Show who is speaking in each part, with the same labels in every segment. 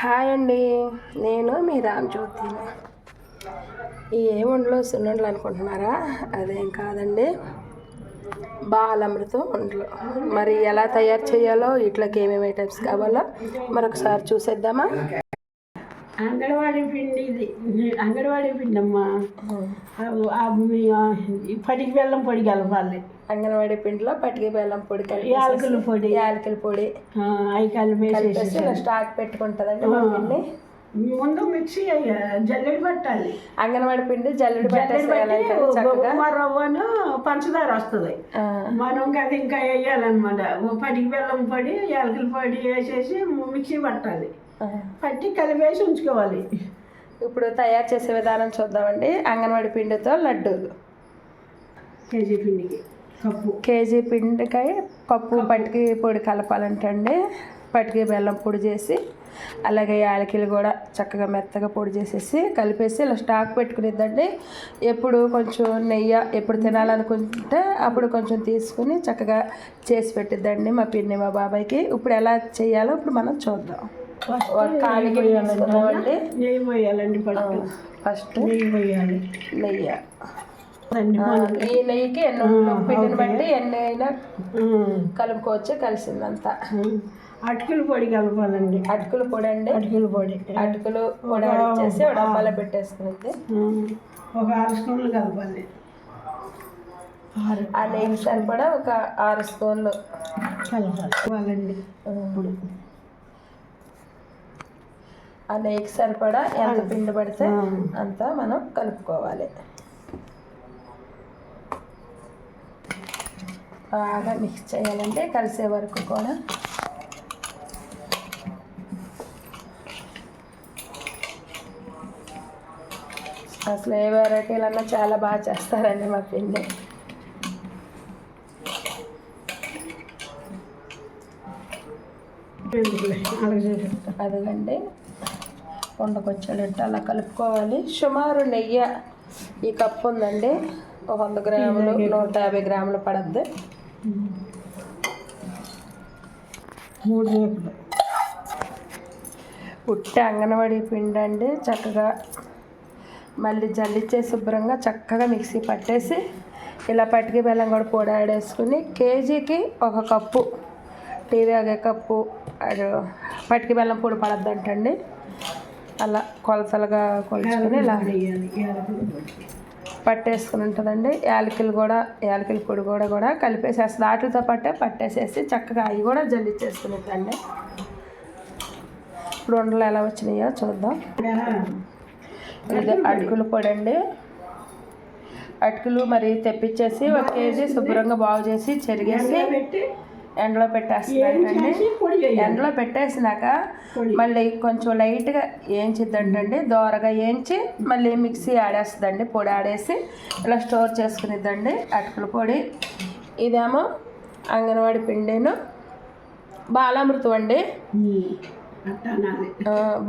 Speaker 1: Hi అండి. నేను మీ రామ్జ్యోతిని ఈ ఏం వండలో సున్నుండలు అనుకుంటున్నారా? అదేం కాదండి. బాలమృతం ఉండలు. మరి ఎలా తయారు చేయాలో ఇట్లకి ఏమేమి ఐటమ్స్ కావాలో మరొకసారి చూసేద్దామా?
Speaker 2: అంగన్వాడీ పిండి ఇది. అంగన్వాడీ పిండి అమ్మా పటికి బెల్లం పొడి కలపాలి.
Speaker 1: అంగన్వాడీ పిండిలో పటికి బెల్లం పొడి కలిపి
Speaker 2: యాలకుల పొడి.
Speaker 1: యాలకుల పొడి
Speaker 2: అవి
Speaker 1: కలిపేసి స్టాక్ పెట్టుకుంటుందండి మా పిండి.
Speaker 2: ముందు మిక్సీ జల్లెడ పట్టాలి.
Speaker 1: అంగన్వాడీ పిండి జల్లెడ
Speaker 2: గోధుమ రవ్వను పంచదార వస్తుంది. మనం అది ఇంకా వేయాలన్నమాట. ఓ పటికి బెల్లం పొడి యాలకుల పొడి వేసేసి మిక్సీ పట్టాలి. పట్టి కలిపేసి ఉంచుకోవాలి.
Speaker 1: ఇప్పుడు తయారు చేసే విధానం చూద్దామండి. అంగన్వాడి పిండితో లడ్డూలు
Speaker 2: కేజీ పిండికి కప్పు.
Speaker 1: కేజీ పిండికాయ కప్పు పట్టుకి పొడి కలపాలంటండి పట్టుకి బెల్లం పొడి చేసి అలాగే యాలకులు కూడా చక్కగా మెత్తగా పొడి చేసేసి కలిపేసి ఇలా స్టాక్ పెట్టుకునేద్దండి. ఎప్పుడు కొంచెం నెయ్యి ఎప్పుడు తినాలనుకుంటే అప్పుడు కొంచెం తీసుకుని చక్కగా చేసి పెట్టిద్దండి మా పిన్ని మా బాబాయ్కి. ఇప్పుడు ఎలా చేయాలో ఇప్పుడు మనం చూద్దాం. కాలికి తీసుకున్నామండి
Speaker 2: నెయ్యి పోయాలండి. ఫస్ట్.
Speaker 1: ఫస్ట్
Speaker 2: నెయ్యి పోయాలి.
Speaker 1: నెయ్యి. ఈ నెయ్యికి ఎన్ని పిండిని బట్టి ఎన్ని అయినా. కలుపుకోవచ్చు కలిసిందంతా.
Speaker 2: అటుకుల పొడి కలపాలండి.
Speaker 1: అటుకులు పొడి అండి.
Speaker 2: అటుకుల పొడి.
Speaker 1: అటుకులు పొడి ఒక డబ్బాలో పెట్టేసుకునేది.
Speaker 2: ఒక ఆరు స్పూన్లు కలపాలి. ఆరు
Speaker 1: ఆ నెయ్యి సరిపడా ఒక ఆరు స్పూన్లు.
Speaker 2: కలపాలి.
Speaker 1: ఇప్పుడు ఆ నెయ్యికి సరిపడా ఎంత పిండి పడితే అంత మనం కలుపుకోవాలి. బాగా మిక్స్ చేయాలంటే కలిసే వరకు కూడా. అసలు ఏ వెరైటీలన్నా చాలా బాగా చేస్తారండి మా పిండి.
Speaker 2: ఎందుకులే?
Speaker 1: అదిగండి వండకొచ్చేటట్టు అలా కలుపుకోవాలి. సుమారు నెయ్యి ఈ కప్పు ఉందండి. ఒక వంద గ్రాములు నూట యాభై గ్రాములు పడద్దు.
Speaker 2: మూడు రేపులు
Speaker 1: ఉట్టి అంగన్వాడీ పిండి అండి. చక్కగా మళ్ళీ జల్లిచ్చే శుభ్రంగా చక్కగా మిక్సీ పట్టేసి ఇలా పట్టుకి బెల్లం కూడా పొడి ఆడేసుకుని కేజీకి ఒక కప్పు టీ తాగే కప్పు అది పట్టుకి బెల్లం పొడి పడద్దంటండి. అలా కొలతలుగా కొలుచుకొని ఇలా పట్టేసుకుని ఉంటుందండి యాలకులు కూడా యాలకుల పొడి కూడా కూడా కలిపేసేస్తుంది వాటితో పట్టే పట్టేసేసి చక్కగా అవి కూడా జల్లిచ్చేసుకునేదండి ఇప్పుడు ఉండలు ఎలా వచ్చినాయో చూద్దాం. ఇది అటుకుల పొడి. అండి. అటుకులు మరి తెప్పించేసి ఒక కేజీ శుభ్రంగా బాగు చేసి చెరిగేసి ఎండలో
Speaker 2: చేయాలి
Speaker 1: ఎండలో పెట్టేసినాక మళ్ళీ కొంచెం లైట్గా వేయించిద్దంటండి దోరగా వేయించి మళ్ళీ మిక్సీ ఆడేస్తుందండి పొడి ఆడేసి ఇలా స్టోర్ చేసుకునిద్దండి అటుకుల పొడి. ఇదేమో అంగన్వాడి పిండిను బాలామృతం అండి.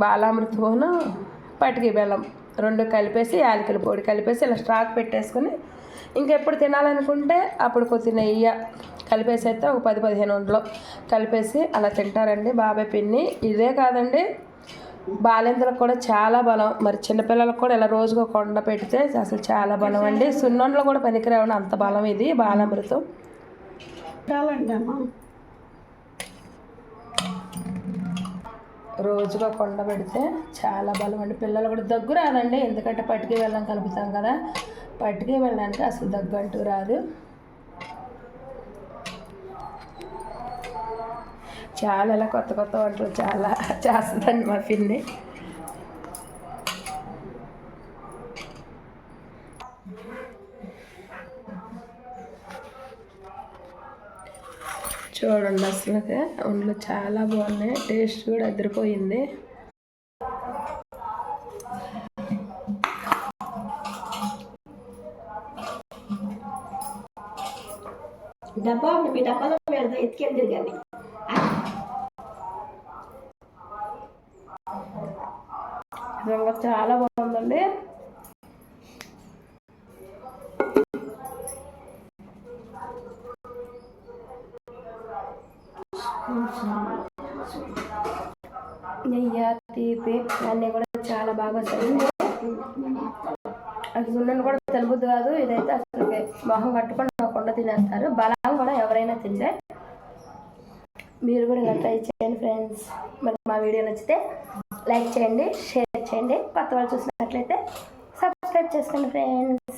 Speaker 1: బాలామృతమును పటికి బెల్లం రెండు కలిపేసి యాలకుల పొడి కలిపేసి ఇలా స్టాక్ పెట్టేసుకుని ఇంకెప్పుడు తినాలనుకుంటే అప్పుడు కొద్ది నెయ్యి కలిపేసి అయితే ఒక పది పదిహేను వంటలో కలిపేసి అలా తింటారండి బాబాయ్ పిన్ని. ఇదే కాదండి బాలింతలకు కూడా చాలా బలం. మరి చిన్నపిల్లలకు కూడా ఇలా రోజుకు కొండ పెడితే అసలు చాలా బలం అండి. సున్నుండలు కూడా పనికిరావండి అంత బలం ఇది బాలామృతం. రోజుగా కొండ పెడితే చాలా బలం అండి పిల్లలు కూడా దగ్గు రాదండి. ఎందుకంటే పట్టుకి వెళ్ళడం కలుపుతాం కదా. పట్టుకి వెళ్ళడానికి అసలు దగ్గు అంటూ రాదు. చాలా ఇలా కొత్త కొత్త వంటలు చాలా చేస్తుందండి మా పిన్ని. చూడండి అసలు వంటలు చాలా బాగున్నాయి టేస్ట్ కూడా అదిరిపోయింది
Speaker 2: డబ్బా మీ డబ్బాలో పెడతా ఎత్తుకెళ్ళి
Speaker 1: నిజంగా చాలా బాగుందండి నెయ్యి తీపి అన్నీ కూడా చాలా బాగా వస్తాయి అది సున్నను కూడా తినబుద్ది కాదు. ఇదైతే అసలు మొహం కట్టుకొని కొండ తినేస్తారు. బలం కూడా ఎవరైనా తింటే మీరు కూడా ఇలా ట్రై చేయండి ఫ్రెండ్స్. మరి మా వీడియో నచ్చితే లైక్ చేయండి షేర్ చేయండి. కొత్త వాళ్ళు చూసినట్లయితే సబ్స్క్రైబ్ చేసుకోండి ఫ్రెండ్స్.